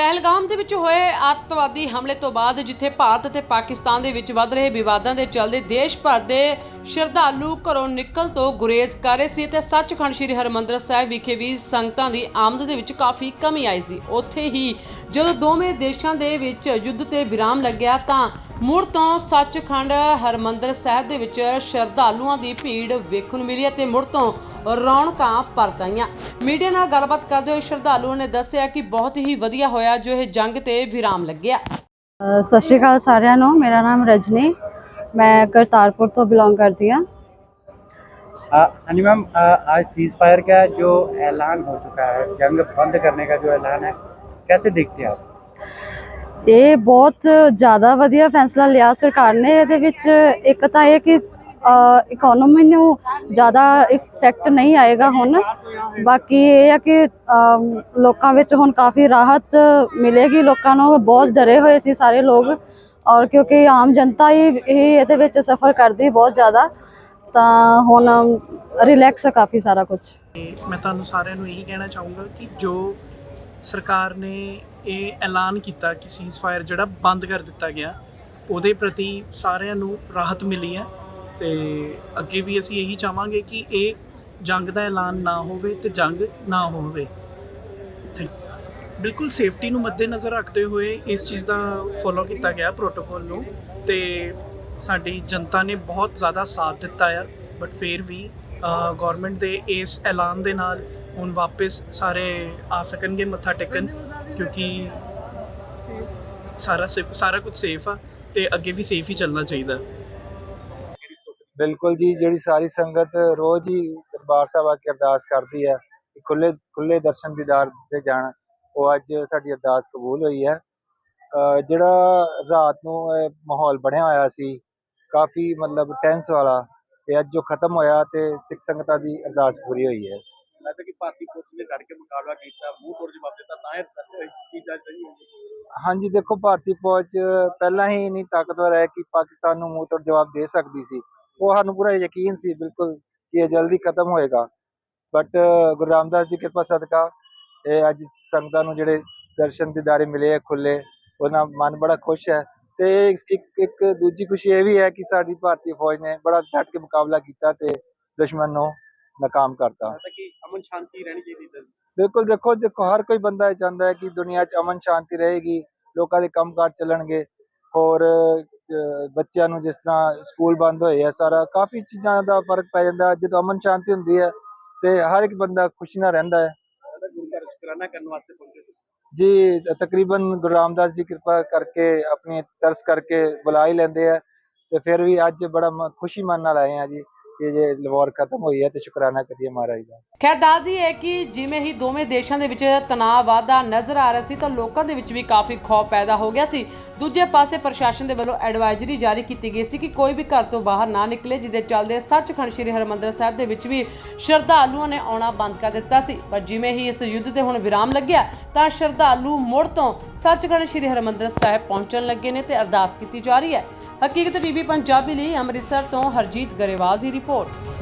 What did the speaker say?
ਪਹਿਲਗਾਮ ਦੇ ਵਿੱਚ ਹੋਏ ਅੱਤਵਾਦੀ ਹਮਲੇ ਤੋਂ ਬਾਅਦ ਜਿੱਥੇ ਭਾਰਤ ਅਤੇ ਪਾਕਿਸਤਾਨ ਦੇ ਵਿੱਚ ਵੱਧ ਰਹੇ ਵਿਵਾਦਾਂ ਦੇ ਚੱਲਦੇ ਦੇਸ਼ ਭਰ ਦੇ ਸ਼ਰਧਾਲੂ ਘਰੋਂ ਨਿਕਲ ਤੋਂ ਗੁਰੇਜ਼ ਕਰ ਰਹੇ ਸੀ ਤੇ ਸੱਚਖੰਡ ਸ੍ਰੀ ਹਰਿਮੰਦਰ ਸਾਹਿਬ ਵਿਖੇ ਵੀ ਸੰਗਤਾਂ ਦੀ ਆਮਦ ਦੇ ਵਿੱਚ ਕਾਫੀ ਕਮੀ ਆਈ ਸੀ। ਉੱਥੇ ਹੀ ਜਦੋਂ ਦੋਵੇਂ ਦੇਸ਼ਾਂ ਦੇ ਵਿੱਚ ਯੁੱਧ ਤੇ ਵਿਰਾਮ ਲੱਗਿਆ ਤਾਂ ਮੁੜ ਤੋਂ ਸੱਚਖੰਡ ਹਰਿਮੰਦਰ ਸਾਹਿਬ ਦੇ ਵਿੱਚ ਸ਼ਰਧਾਲੂਆਂ ਦੀ ਭੀੜ ਵੇਖਣ ਨੂੰ ਮਿਲੀ ਅਤੇ ਮੁੜ ਤੋਂ ਰੌਣਕਾਂ ਪਰਤ ਆਈਆਂ ਮੀਡੀਆ ਨਾਲ ਗੱਲਬਾਤ ਕਰਦੇ ਹੋਏ ਸ਼ਰਧਾਲੂਆਂ ਨੇ ਦੱਸਿਆ ਕਿ ਬਹੁਤ ਹੀ ਵਧੀਆ ਹੋਇਆ ਜੋ ਇਹ ਜੰਗ ਤੇ ਵਿਰਾਮ ਲੱਗਿਆ ਅ, ਸਤਿ ਸ਼੍ਰੀ ਅਕਾਲ ਸਾਰਿਆਂ ਨੂੰ ਮੇਰਾ ਨਾਮ ਰਜਨੀ ਮੈਂ ਕਰਤਾਰਪੁਰ ਤੋਂ ਬਿਲੋਂਗ ਕਰਦੀ ਹਾਂ हनी मैम आज सीज फायर का जो ऐलान हो चुका है जंग बंद करने का जो ऐलान है कैसे देखते हैं आप ਇਹ ਬਹੁਤ ਜ਼ਿਆਦਾ ਵਧੀਆ ਫੈਸਲਾ ਲਿਆ ਸਰਕਾਰ ਨੇ। ਇਹਦੇ ਵਿੱਚ ਇੱਕ ਤਾਂ ਇਹ ਕਿ ਇਕਨੋਮੀ ਨੂੰ ਜ਼ਿਆਦਾ ਇਫੈਕਟ ਨਹੀਂ ਆਏਗਾ ਹੁਣ। ਬਾਕੀ ਇਹ ਹੈ ਕਿ ਲੋਕਾਂ ਵਿੱਚ ਹੁਣ ਕਾਫੀ ਰਾਹਤ ਮਿਲੇਗੀ। ਲੋਕਾਂ ਨੂੰ ਬਹੁਤ ਡਰੇ ਹੋਏ ਸੀ ਸਾਰੇ ਲੋਕ। ਔਰ ਕਿਉਂਕਿ ਆਮ ਜਨਤਾ ਹੀ ਹੀ ਇਹਦੇ ਵਿੱਚ ਸਫਰ ਕਰਦੀ ਬਹੁਤ ਜ਼ਿਆਦਾ। ਤਾਂ ਹੁਣ ਰਿਲੈਕਸ ਹੈ ਕਾਫੀ ਸਾਰਾ ਕੁਝ ਮੈਂ ਤੁਹਾਨੂੰ ਸਾਰਿਆਂ ਨੂੰ ਇਹੀ ਕਹਿਣਾ ਚਾਹੂੰਗਾ ਕਿ ਜੋ ਸਰਕਾਰ ਨੇ ਇਹ ਐਲਾਨ ਕੀਤਾ ਕਿ ਸੀਜ਼ਫਾਇਰ ਜਿਹੜਾ ਬੰਦ ਕਰ ਦਿੱਤਾ ਗਿਆ, ਉਹਦੇ ਪ੍ਰਤੀ ਸਾਰਿਆਂ ਨੂੰ ਰਾਹਤ ਮਿਲੀ ਹੈ ਤੇ ਅੱਗੇ ਵੀ ਅਸੀਂ ਇਹੀ ਚਾਹਾਂਗੇ ਕਿ ਇਹ ਜੰਗ ਦਾ ਐਲਾਨ ਨਾ ਹੋਵੇ ਤੇ ਜੰਗ ਨਾ ਹੋਵੇ। ਥੈਂਕ ਬਿਲਕੁਲ ਸੇਫਟੀ ਨੂੰ ਮੱਦੇਨਜ਼ਰ ਰੱਖਦੇ ਹੋਏ ਇਸ ਚੀਜ਼ ਦਾ ਫੋਲੋ ਕੀਤਾ ਗਿਆ ਪ੍ਰੋਟੋਕੋਲ ਨੂੰ ਤੇ ਸਾਡੀ ਜਨਤਾ ਨੇ ਬਹੁਤ ਜ਼ਿਆਦਾ ਸਾਥ ਦਿੱਤਾ ਆ ਬਟ ਫਿਰ ਵੀ ਗਵਰਨਮੈਂਟ ਦੇ ਇਸ ਐਲਾਨ ਦੇ ਨਾਲ ਹੁਣ ਵਾਪਸ ਸਾਰੇ ਆ ਸਕਣਗੇ ਮੱਥਾ ਟੇਕਣ ਕਿਉਂਕਿ ਸਾਰਾ ਸੇ- ਸਾਰਾ ਕੁਝ ਸੇਫ ਆ ਤੇ ਅੱਗੇ ਵੀ ਸੇਫ ਹੀ ਚੱਲਣਾ ਚਾਹੀਦਾ। ਬਿਲਕੁਲ ਜੀ ਜਿਹੜੀ ਸਾਰੀ ਸੰਗਤ ਰੋਜ਼ ਹੀ ਦਰਬਾਰ ਸਾਹਿਬ ਆ ਕੇ ਅਰਦਾਸ ਕਰਦੀ ਹੈ ਕਿ ਖੁੱਲੇ ਖੁੱਲੇ ਦਰਸ਼ਨ ਦੀਦਾਰ ਤੇ ਜਾਣ ਉਹ ਅੱਜ ਸਾਡੀ ਅਰਦਾਸ ਕਬੂਲ ਹੋਈ ਹੈ ਅਹ ਜਿਹੜਾ ਰਾਤ ਨੂੰ ਇਹ ਮਾਹੌਲ ਬਣਿਆ ਹੋਇਆ ਸੀ ਕਾਫੀ ਮਤਲਬ ਟੈਂਸ ਵਾਲਾ ਤੇ ਅੱਜ ਜੋ ਖਤਮ ਹੋਇਆ ਤੇ ਸਿੱਖ ਸੰਗਤਾਂ ਦੀ ਅਰਦਾਸ ਪੂਰੀ ਹੋਈ ਹੈ। ਹਾਂਜੀ, ਦੇਖੋ, ਭਾਰਤੀ ਫੌਜ ਪਹਿਲਾਂ ਹੀ ਇਨੀ ਤਾਕਤਵਰ ਹੈ ਕਿ ਪਾਕਿਸਤਾਨ ਨੂੰ ਮੂੰਹ ਤੋੜ ਜਵਾਬ ਦੇ ਸਕਦੀ ਸੀ। ਉਹ ਸਾਨੂੰ ਪੂਰਾ ਯਕੀਨ ਸੀ ਬਿਲਕੁਲ ਕਿ ਇਹ ਜਲਦੀ ਖਤਮ ਹੋਏਗਾ। ਬਟ ਗੁਰੂ ਰਾਮਦਾਸ ਦੀ ਕਿਰਪਾ, ਸਦਕਾ। ਇਹ ਅੱਜ ਸੰਗਤਾਂ ਨੂੰ ਜਿਹੜੇ ਦਰਸ਼ਨ ਦੇ ਦਿਦਾਰੇ ਮਿਲੇ ਆ ਖੁੱਲੇ ਉਹਨਾਂ ਮਨ ਬੜਾ ਖੁਸ਼ ਹੈ। ਤੇ ਇੱਕ ਇੱਕ ਦੂਜੀ ਖੁਸ਼ੀ ਇਹ ਵੀ ਹੈ ਕਿ ਸਾਡੀ ਭਾਰਤੀ ਫੌਜ ਨੇ ਬੜਾ ਡਟ ਕੇ ਮੁਕਾਬਲਾ ਕੀਤਾ ਤੇ ਦੁਸ਼ਮਣ ਨੂੰ ਨਾਕਾਮ ਕਰਤਾ ਬਿਲਕੁਲ ਦੇਖੋ ਦੇਖੋ ਹਰ ਕੋਈ ਬੰਦਾ ਇਹ ਚਾਹੁੰਦਾ ਹੈ ਕਿ ਦੁਨੀਆ 'ਚ ਅਮਨ ਸ਼ਾਂਤੀ ਰਹੇਗੀ ਲੋਕਾਂ ਦੇ ਕੰਮਕਾਰ ਚੱਲਣਗੇ ਔਰ ਬੱਚਿਆਂ ਨੂੰ ਜਿਸ ਤਰ੍ਹਾਂ ਸਕੂਲ ਬੰਦ ਹੋਏ ਆ ਸਾਰਾ ਕਾਫੀ ਚੀਜ਼ਾਂ ਦਾ ਫ਼ਰਕ ਪੈ ਜਾਂਦਾ। ਜਦੋਂ ਅਮਨ ਸ਼ਾਂਤੀ ਹੁੰਦੀ ਹੈ ਤੇ ਹਰ ਇੱਕ ਬੰਦਾ ਖੁਸ਼ੀ ਨਾਲ ਰਹਿੰਦਾ ਹੈ। ਜੀ ਤਕਰੀਬਨ ਗੁਰੂ ਰਾਮਦਾਸ ਜੀ ਕਿਰਪਾ ਕਰਕੇ ਆਪਣੀ ਤਰਸ ਕਰਕੇ ਬੁਲਾ ਹੀ ਲੈਂਦੇ ਆ ਤੇ ਫਿਰ ਵੀ ਅੱਜ ਬੜਾ ਖੁਸ਼ੀ ਮਨ ਨਾਲ ਆਏ ਆ ਜੀ। ਕਿ ਜੇ ਲਵਾਰ ਖਤਮ ਹੋਈ ਹੈ ਤੇ ਸ਼ੁਕਰਾਨਾ ਕਰੀਏ ਮਹਾਰਾਜ ਦਾ। ਖੈਰ ਦੱਸਦੀ ਹੈ ਕਿ ਜਿਵੇਂ ਹੀ ਦੋਵੇਂ ਦੇਸ਼ਾਂ ਦੇ ਵਿੱਚ ਤਣਾਅ ਵਾਧਾ ਨਜ਼ਰ ਆ ਰਿਹਾ ਸੀ ਤਾਂ ਲੋਕਾਂ ਦੇ ਵਿੱਚ ਵੀ ਕਾਫੀ ਖੌਫ ਪੈਦਾ ਹੋ ਗਿਆ ਸੀ। ਦੂਜੇ ਪਾਸੇ ਪ੍ਰਸ਼ਾਸਨ ਦੇ ਵੱਲੋਂ ਐਡਵਾਈਜ਼ਰੀ ਜਾਰੀ ਕੀਤੀ ਗਈ ਸੀ ਕਿ ਕੋਈ ਵੀ ਘਰ ਤੋਂ ਬਾਹਰ ਨਾ ਨਿਕਲੇ, ਜਿਹਦੇ ਚੱਲਦੇ ਸੱਚਖੰਡ ਸ੍ਰੀ ਹਰਿਮੰਦਰ ਸਾਹਿਬ ਦੇ ਵਿੱਚ ਵੀ ਸ਼ਰਧਾਲੂਆਂ ਨੇ ਆਉਣਾ ਬੰਦ ਕਰ ਦਿੱਤਾ ਸੀ। ਪਰ ਜਿਵੇਂ ਹੀ ਇਸ ਯੁੱਧ ਤੇ ਹੁਣ ਵਿਰਾਮ ਲੱਗਿਆ, ਤਾਂ ਸ਼ਰਧਾਲੂ ਮੁੜ ਤੋਂ ਸੱਚਖੰਡ ਸ੍ਰੀ ਹਰਿਮੰਦਰ ਸਾਹਿਬ ਪਹੁੰਚਣ ਲੱਗੇ ਨੇ ਤੇ ਅਰਦਾਸ ਕੀਤੀ ਜਾ ਰਹੀ ਹੈ। ਹਕੀਕਤ ਟੀਵੀ ਪੰਜਾਬੀ ਲਈ ਅੰਮ੍ਰਿਤਸਰ ਤੋਂ ਹਰਜੀਤ ਗਰੇਵਾਲ ਦੀ ਰਿਪੋਰਟ। report.